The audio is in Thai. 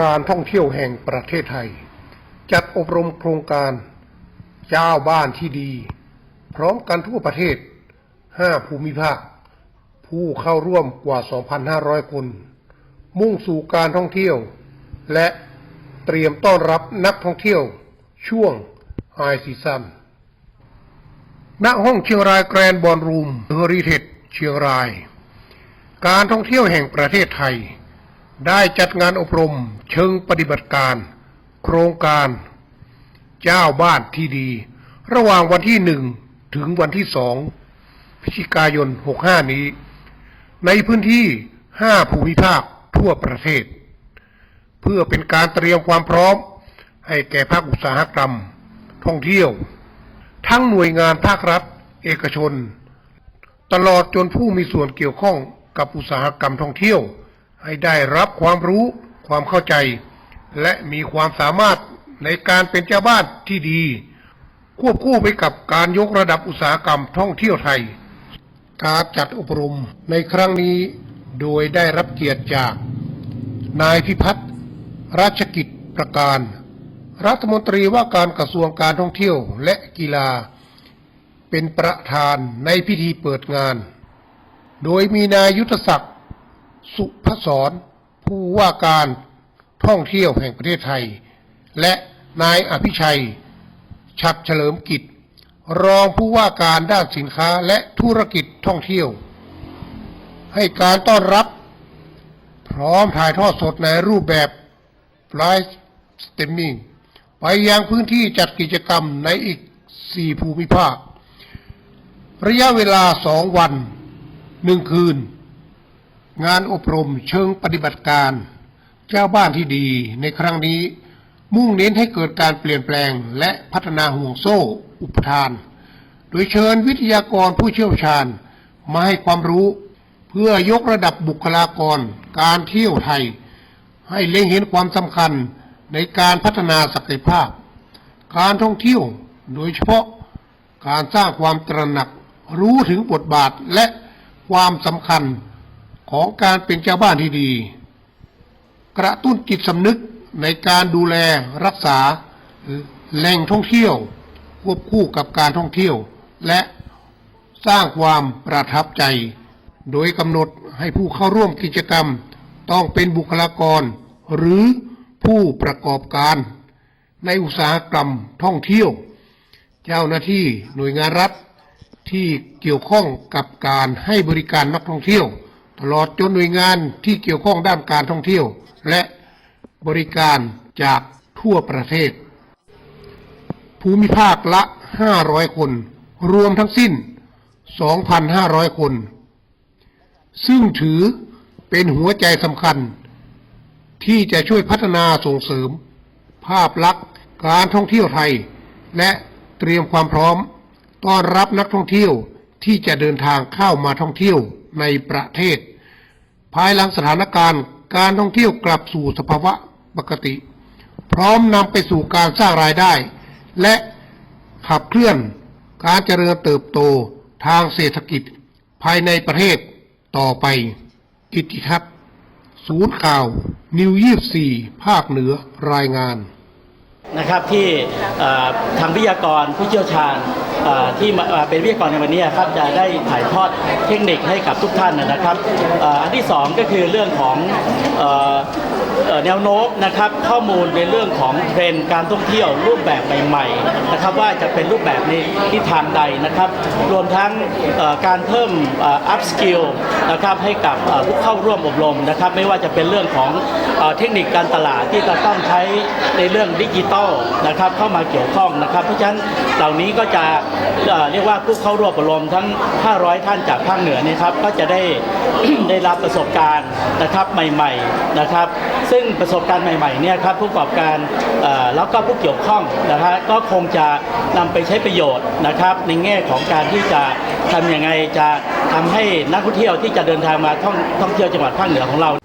การท่องเที่ยวแห่งประเทศไทย จัดอบรมโครงการเจ้าบ้านที่ดี พร้อมกันทั่วประเทศ 5 ภูมิภาค ผู้เข้าร่วมกว่า 2,500 คน มุ่งสู่การท่องเที่ยว และเตรียมต้อนรับนักท่องเที่ยว ช่วงไฮซีซั่นณห้องเชียงรายแกรนด์บอลรูมเฮอริเทจเชียงราย การท่องเที่ยวแห่งประเทศไทย ได้จัดงานอบรมเชิงปฏิบัติการ โครงการ เจ้าบ้านที่ดี ระหว่างวันที่หนึ่งถึงวันที่สองพฤศจิกายน 65 นี้ ในพื้นที่ 5 ภูมิภาคทั่วประเทศ เพื่อเป็นการเตรียมความพร้อม ให้แก่ภาคอุตสาหกรรม ท่องเที่ยว ทั้งหน่วยงานภาครัฐ เอกชน ตลอดจนผู้มีส่วนเกี่ยวข้องกับอุตสาหกรรมท่องเที่ยว ให้ได้รับความรู้ความเข้าใจ และมีความสามารถในการเป็นเจ้าบ้านที่ดี ควบคู่ไปกับการยกระดับอุตสาหกรรมท่องเที่ยวไทย การจัดอบรมในครั้งนี้โดยได้รับเกียรติจาก นายพิพัฒน์ราชกิจประการ รัฐมนตรีว่าการกระทรวงการท่องเที่ยวและกีฬา เป็นประธานในพิธีเปิดงาน โดยมีนายยุทธศักดิ์ สุพศรผู้ว่าการท่องเที่ยวแห่งประเทศไทย และนายอภิชัยชัดเฉลิมกิจ รองผู้ว่าการด้านสินค้าและธุรกิจท่องเที่ยว ให้การต้อนรับ พร้อมถ่ายทอดสดในรูปแบบไลฟ์สตรีมมิ่งไปยังพื้นที่จัดกิจกรรมในอีก 4 ภูมิภาค ระยะเวลา 2 วัน 1 คืน งานอบรมเชิงปฏิบัติการ เจ้าบ้านที่ดีในครั้งนี้ มุ่งเน้นให้เกิดการเปลี่ยนแปลงและพัฒนาห่วงโซ่ อุปทาน โดยเชิญวิทยากรผู้เชี่ยวชาญมาให้ความรู้ เพื่อยกระดับบุคลากร การเที่ยวไทย ให้เล็งเห็นความสำคัญในการพัฒนาศักยภาพ การท่องเที่ยวโดยเฉพาะการสร้างความตระหนักรู้ถึงบทบาทและความสำคัญ ของการเป็นเจ้าบ้านที่ดี กระตุ้นจิตสำนึกในการดูแลรักษาแหล่งท่องเที่ยวควบคู่กับการท่องเที่ยว และสร้างความประทับใจ โดยกำหนดให้ผู้เข้าร่วมกิจกรรม ต้องเป็นบุคลากร หรือผู้ประกอบการ ในอุตสาหกรรมท่องเที่ยว เจ้าหน้าที่หน่วยงานรัฐที่เกี่ยวข้องกับการให้บริการนักท่องเที่ยว ตลอดจนหน่วยงานที่เกี่ยวข้องด้านการท่องเที่ยว และบริการจากทั่วประเทศ ภูมิภาคละ 500 คน รวมทั้งสิ้น 2,500 คน ซึ่งถือเป็นหัวใจสำคัญ ที่จะช่วยพัฒนาส่งเสริม ภาพลักษณ์การท่องเที่ยวไทย และเตรียมความพร้อม ต้อนรับนักท่องเที่ยวที่จะเดินทางเข้ามาท่องเที่ยวในประเทศ ภายหลังสถานการณ์การท่องเที่ยวกลับสู่สภาวะปกติ พร้อมนำไปสู่การสร้างรายได้ และขับเคลื่อนการเจริญเติบโตทางเศรษฐกิจภายในประเทศต่อไป กิติทัศน์ศูนย์ข่าว นิวยี่สี่ภาคเหนือรายงานนะครับที่ทางวิทยากรผู้เชี่ยวชาญ ที่มาเป็นวิทยากรในวันนี้ครับจะได้ถ่ายทอดเทคนิคให้กับทุกท่านนะครับอันที่สองก็คือเรื่องของแนวโน้มนะครับข้อมูลในเรื่องของเทรนด์การท่องเที่ยวรูปแบบใหม่ๆนะครับว่าจะเป็นรูปแบบในทิศทางใดนะครับ รวมทั้งการเพิ่มอัพสกิลนะครับให้กับผู้เข้าร่วมอบรมนะครับ ไม่ว่าจะเป็นเรื่องของเอ่อเทคนิคการตลาดที่จะต้องใช้ในเรื่องดิจิทัลนะครับเข้ามาเกี่ยวข้องนะครับ เพราะฉะนั้นเหล่านี้ก็จะเรียกว่าผู้เข้าร่วมอบรมทั้ง 500 ท่านจากภาคเหนือเนยครับก็จะได้ ได้รับประสบการณ์นะครับใหม่ๆนะครับ ซึ่งประสบการณ์ใหม่ๆเนี่ยครับผู้ประกอบการแล้วก็ผู้เกี่ยวข้องนะฮะก็คงจะนำไปใช้ประโยชน์นะครับ ในแง่ของการที่จะทำยังไงจะทำให้นักท่องเที่ยวที่จะเดินทางมาท่องท่องเที่ยวจังหวัดภาคเหนือของเรา